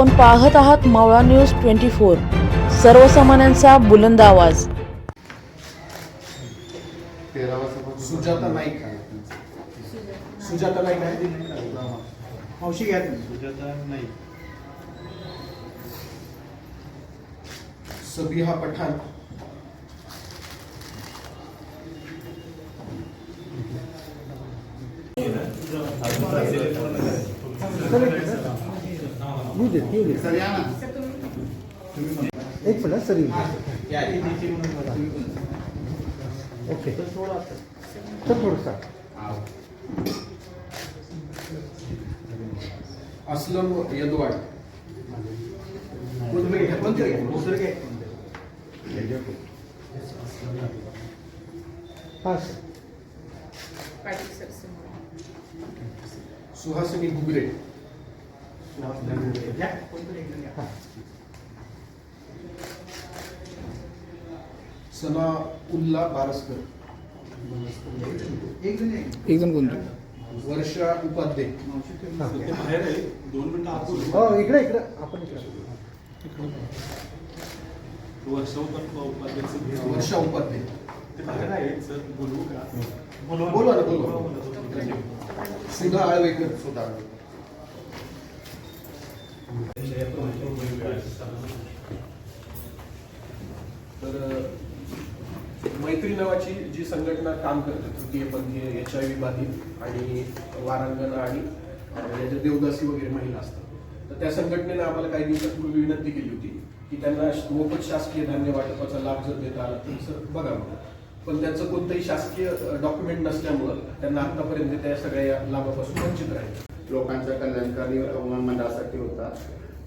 आपण पाहत आहात मावळा न्यूज ट्वेंटी फोर. सर्वसामान्यांचा बुलंद आवाज. सुजाता नाईक. सुजाता नाईक आहे मावशी घ्या. सुजाता नाही सबिहा पठाण. येऊ दे येऊ दे एक मिनिट सर. ओके तर थोडंसं असलम यदवाड हां सर सुहासिनी घुगरे हां सना उल्ला बारसकर एकदम कोणतं वर्षा उपाध्ये आहे दोन मिनिटं. हो इकडे इकडे आपण इकडे वर्षा उप- उपाध्यक्ष वर्षा उपाध्ये ते बाहेर आहेत सर बोलवू का बोलवा बोलवा ना, बोलवा. सुधा आळवेकर सुधा तर मैत्री नावाची जी संघटना काम करते तृतीयपंथीय एच आय व्ही बाधित आणि वारांगण आणि याच्या देवदासी वगैरे महिला असतात तर त्या संघटनेनं आम्हाला काही दिवसांपूर्वी विनंती केली होती की त्यांना मोफत शासकीय धान्य वाटपाचा लाभ जर देता आला तर सर बघा म्हणून. पण त्यांचं कोणतंही शासकीय डॉक्युमेंट नसल्यामुळं त्यांना आतापर्यंत त्या सगळ्या या लाभापासून वंचित राहील लोकांच्या कल्याणकारी मंडळासाठी होता.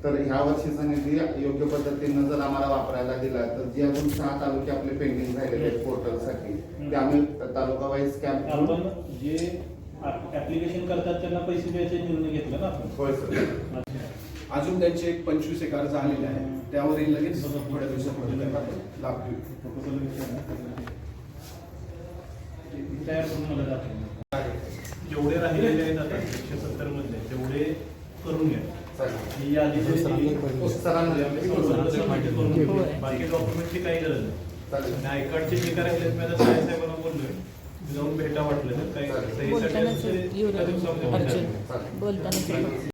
तर ह्या वर्षीचा निधी योग्य पद्धतीनं जर आम्हाला वापरायला दिला तर जे अजून सहा तालुके आपले पेंडिंग राहिलेले आहेत पोर्टलसाठी ते आम्ही तालुका वाईज कॅम्प आपण जे ऍप्लिकेशन करतात त्यांना पैसे द्यायचे निर्णय घेतला ना आपण? होय सर. अजून त्यांचे एक पंचवीस एक अर्ज आलेले आहेत. त्यावरही लगेच थोड्या दिवसांमध्ये त्यांना लाभ देऊ. तयार करून मला दाखवा जेवढे राहिलेले ही यादी माहिती करून घ्या. बाकी डॉक्युमेंटची काही गरज नाही. आय कार्डचे जे काय राहिले मी आता साहेब साहेबांना बोललोय. जाऊन भेटा वाटलं तर काही दिवसामध्ये बोलताना